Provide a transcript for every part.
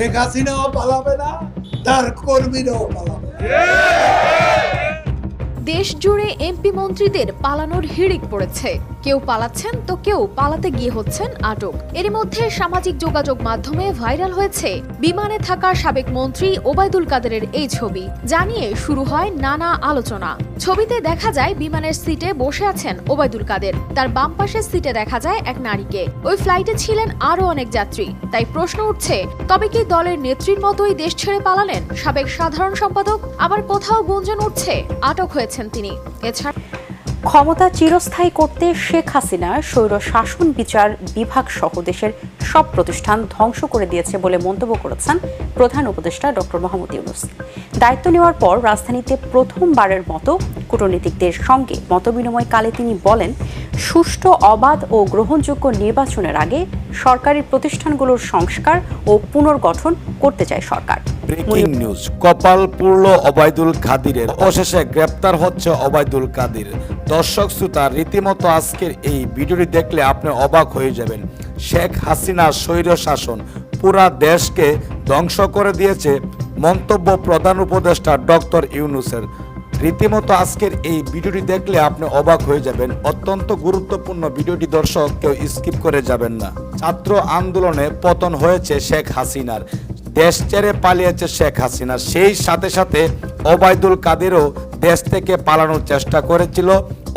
শেখ হাসিনাও পালাবে না তার কর্মীরাও পালাবে। দেশ জুড়ে এমপি মন্ত্রীদের পালানোর হিড়িক পড়েছে কেউ পালাচ্ছেন, তো কেউ পালাতে গিয়ে হচ্ছেন আটক। এরই মধ্যে সামাজিক যোগাযোগ মাধ্যমে ভাইরাল হয়েছে বিমানে থাকা সাবেক মন্ত্রী ওবায়দুল কাদেরের এই ছবি। জানিয়ে শুরু হয় নানা আলোচনা। ছবিতে দেখা যায় বিমানের সিটে বসে আছেন ওবায়দুল কাদের। তার বাম পাশের সিটে দেখা যায় এক নারীকে। ওই ফ্লাইটে ছিলেন আরও অনেক যাত্রী। তাই প্রশ্ন উঠছে, তবে কি দলের নেত্রীর মতোই দেশ ছেড়ে পালালেন? সাবেক সাধারণ সম্পাদক আবার কোথাও গুঞ্জন উঠছে? আটক হয়েছেন তিনি। এছাড়া ক্ষমতা চিরস্থায়ী করতে শেখ হাসিনা স্বৈর শাসন বিচার বিভাগ সহ দেশের সব প্রতিষ্ঠান ধ্বংস করে দিয়েছে বলে মন্তব্য করেছেন প্রধান উপদেষ্টা ডক্টর মোহাম্মদ ইউনুস। দায়িত্ব নেওয়ার পর রাজধানীতে প্রথমবারের মতো কূটনীতিকদের সঙ্গে মতবিনিময়কালে তিনি বলেন, সুষ্ঠু, অবাধ ও গ্রহণযোগ্য নির্বাচনের আগে সরকারি প্রতিষ্ঠানগুলোর সংস্কার ও পুনর্গঠন করতে চায় সরকার। Breaking news. কপাল পুরল অবায়দুল কাদিরের। অবশেষে গ্রেপ্তার হচ্ছে অবায়দুল কাদির। দর্শক শ্রোতা, রীতিমতো আজকের এই ভিডিওটি দেখলে আপনি অবাক হয়ে যাবেন। শেখ হাসিনা স্বৈর শাসন পুরা দেশকে ধ্বংস করে দিয়েছে মন্তব্য প্রধান উপদেষ্টা ডক্টর ইউনুসের। রীতিমতো আজকের এই ভিডিওটি দেখলে আপনি অবাক হয়ে যাবেন। অত্যন্ত গুরুত্বপূর্ণ ভিডিওটি দর্শক কেউ স্কিপ করে যাবেন না। ছাত্র আন্দোলনে পতন হয়েছে শেখ হাসিনার। দেশ ছেড়ে পালিয়েছে শেখ হাসিনা। সেই সাথে সাথে ওবায়দুল কাদেরও দেশ থেকে পালানোর চেষ্টা করেছিল।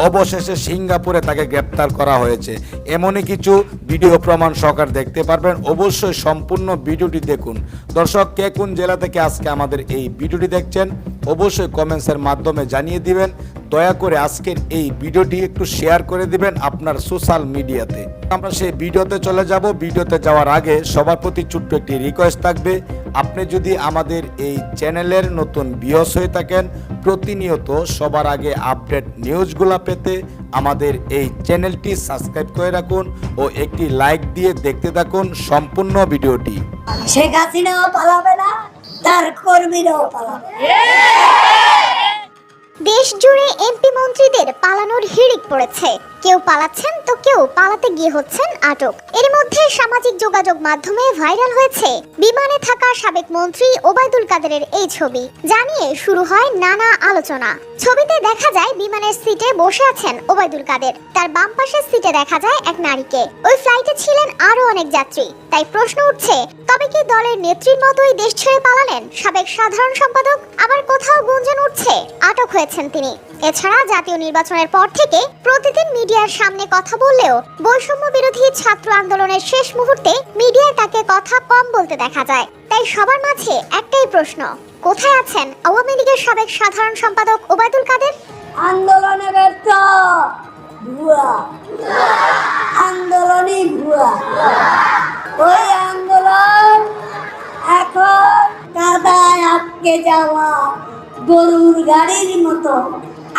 অবশেষে সিঙ্গাপুরে তাকে গ্রেপ্তার করা হয়েছে। এমনই কিছু ভিডিও প্রমাণ সহকার দেখতে পারবেন। অবশ্যই সম্পূর্ণ ভিডিওটি দেখুন। দর্শক, কে কোন জেলা থেকে আজকে আমাদের এই ভিডিওটি দেখছেন, অবশ্যই কমেন্টসের মাধ্যমে জানিয়ে দিবেন। দয়া করে আজকের এই ভিডিওটি একটু শেয়ার করে দিবেন আপনার সোশ্যাল মিডিয়াতে। আমরা সেই ভিডিওতে চলে যাব। ভিডিওতে যাওয়ার আগে সবার প্রতি ছোট্ট একটি রিকোয়েস্ট থাকবে। আপনি যদি আমাদের এই চ্যানেলের নতুন বিয়স হয়ে থাকেন প্রতিনিয়ত সবার আগে আপডেট নিউজগুলো পেতে আমাদের এই চ্যানেলটি সাবস্ক্রাইব করে রাখুন ও একটি লাইক দিয়ে দেখতে থাকুন সম্পূর্ণ ভিডিওটি। শেখ হাসিনাও পালাবে না তার কর্মীরাও পালাবে। দেশ জুড়ে এমপি মন্ত্রীদের পালানোর হিড়িক পড়েছে। কেউ পালাচ্ছেন, তো কেউ পালাতে গিয়ে হচ্ছেন আটক। এর মধ্যে সামাজিক যোগাযোগ মাধ্যমে ভাইরাল হয়েছে বিমানে থাকা সাবেক মন্ত্রী ওবায়দুল কাদেরের এই ছবি। জানিয়ে শুরু হয় নানা আলোচনা। ছবিতে দেখা যায় বিমানের সিটে বসে আছেন ওবায়দুল কাদের। তার বাম পাশের সিটে দেখা যায় এক নারীকে। ওই ফ্লাইটে ছিলেন আরও অনেক যাত্রী। তাই প্রশ্ন উঠছে, তবে কি দলের নেত্রীর মতোই দেশ ছেড়ে পালালেন সাবেক সাধারণ সম্পাদক? আবার কোথাও গুঞ্জন উঠছে, আটক হয়েছেন তিনি। এছাড়া জাতীয় নির্বাচনের পর থেকে প্রতিদিন মিডিয়ার সামনে কথা বললেও বৈষম্য বিরোধী ছাত্র আন্দোলনের শেষ মুহূর্তে মিডিয়ায় তাকে কথা কম বলতে দেখা যায়। তাই সবার মাঝে একটাই প্রশ্ন, কোথায় আছেন আওয়ামী লীগের সাবেক সাধারণ সম্পাদক ওবায়দুল কাদের? আন্দোলনে ওই আন্দোলন এখন আটকে যাওয়া, গরুর গাড়ির মতো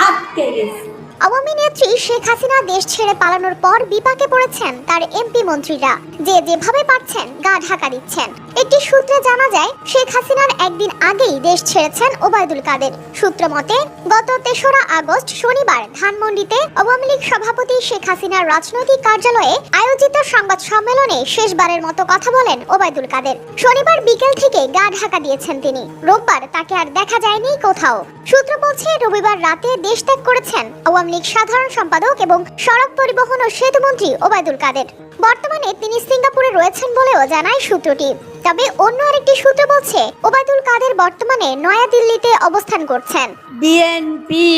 আটকে গেছে। আওয়ামী নেত্রী শেখ হাসিনা দেশ ছেড়ে পালানোর পর বিপাকে পড়েছেন তার এমপি মন্ত্রীরা। যে যেভাবে পারছেন, গা ঢাকা দিচ্ছেন। একটি সূত্রে জানা যায়, শেখ হাসিনার একদিন আগেই দেশ ছেড়েছেন ওবায়দুল কাদের। সূত্র মতে গত তেসরা আগস্ট শনিবার ধানমন্ডিতে আওয়ামী লীগ সভাপতি শেখ হাসিনার রাজনৈতিক কার্যালয়ে আয়োজিত সংবাদ সম্মেলনে শেষবারের মতো কথা বলেন ওবায়দুল কাদের। শনিবার বিকেল থেকে গা ঢাকা দিয়েছেন তিনি। রোববার তাকে আর দেখা যায়নি কোথাও। সূত্র বলছে, রবিবার রাতে দেশ ত্যাগ করেছেন আওয়ামী লীগ সাধারণ সম্পাদক এবং সড়ক পরিবহন ও সেতুমন্ত্রী ওবায়দুল কাদের। বর্তমানে তিনি সিঙ্গাপুরে রয়েছেন বলেও জানায় সূত্রটি। তবে অন্য আরেকটি সূত্র বলছে, ওবায়দুল কাদের বর্তমানে নয়াদিল্লিতে অবস্থান করছেন। বিএনপি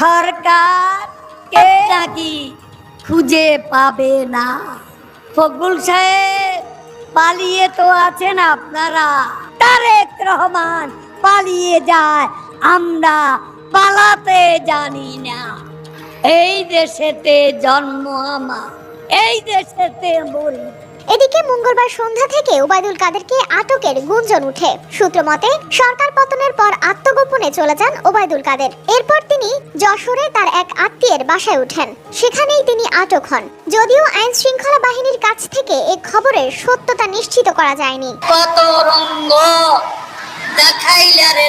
সরকার কে নাকি খুঁজে পাবে না। ফখরুল সাহেব, পালিয়ে তো আছেন আপনারা। তারেক রহমান পালিয়ে যায়, আমরা পালাতে জানি না। এই দেশেতে জন্ম আমার, এই দেশেতে মরি এদিকে মঙ্গলবার সন্ধ্যা থেকে ওবায়দুল কাদেরকে আটকের গুঞ্জন উঠে। সূত্র মতে, সরকার পতনের পর আত্মগোপনে চলে যান ওবায়দুল কাদের। এরপর তিনি যশোরে তার এক আত্মীয়ের বাসায় উঠেন সেখানেই তিনি আটক হন। যদিও আইন শৃঙ্খলা বাহিনীর কাছ থেকে এ খবরের সত্যতা নিশ্চিত করা যায়নি।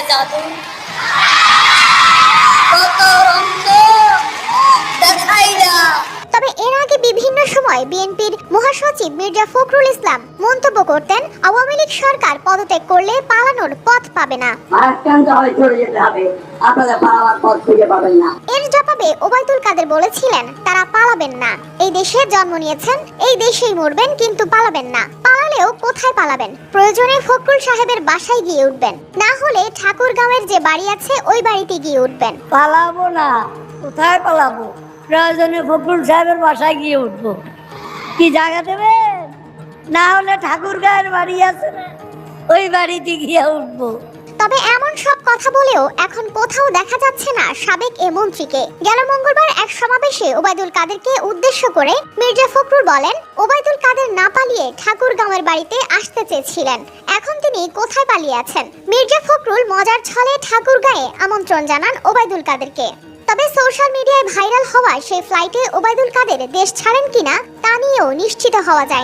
জাদু। মহাসচিব মির্জা ফখরুল ইসলাম মন্তব্য করতেন আওয়ামী লীগ সরকার পদত্যাগ করলে পালানোর পথ পাবে হয়ে না। এর জবাবে ওবায়দুল কাদের বলেছিলেন তারা পালাবেন না। এই দেশে জন্ম নিয়েছেন এই দেশেই মরবেন কিন্তু পালাবেন না। পালালেও কোথায় পালাবেন? প্রয়োজনে ফখরুল সাহেবের বাসায় গিয়ে উঠবেন। না হলে ঠাকুরগাঁওয়ের যে বাড়ি আছে ওই বাড়িতে গিয়ে উঠবেন। পালাবো না। কোথায় পালাবো? প্রয়োজনে ফখরুল সাহেবের বাসায় গিয়ে উঠবো। কি জায়গা দেবেন? না হলে ঠাকুর গায়ের বাড়ি আছে ওই বাড়িতে গিয়ে উঠবো। তবে এমন সব কথা বলেও এখন কোথাও দেখা যাচ্ছে না সাবেক এ মন্ত্রীকে। গেল মঙ্গলবার এক সমাবেশে ওবায়দুল কাদেরকে উদ্দেশ্য করে মির্জা ফখরুল বলেন, ওবায়দুল কাদের না পালিয়ে ঠাকুরগাঁওয়ের বাড়িতে আসতে চেয়েছিলেন। এখন তিনি কোথায় পালিয়ে আছেন? মির্জা ফখরুল মজার ছলে ঠাকুরগাঁয়ে আমন্ত্রণ জানান ওবায়দুল কাদেরকে। তবে সোশ্যাল মিডিয়ায় ভাইরাল হওয়ায় সেই ফ্লাইটে ওবায়দুল কাদের দেশ ছাড়েন কিনা তা নিয়েও নিশ্চিত হওয়া যায়।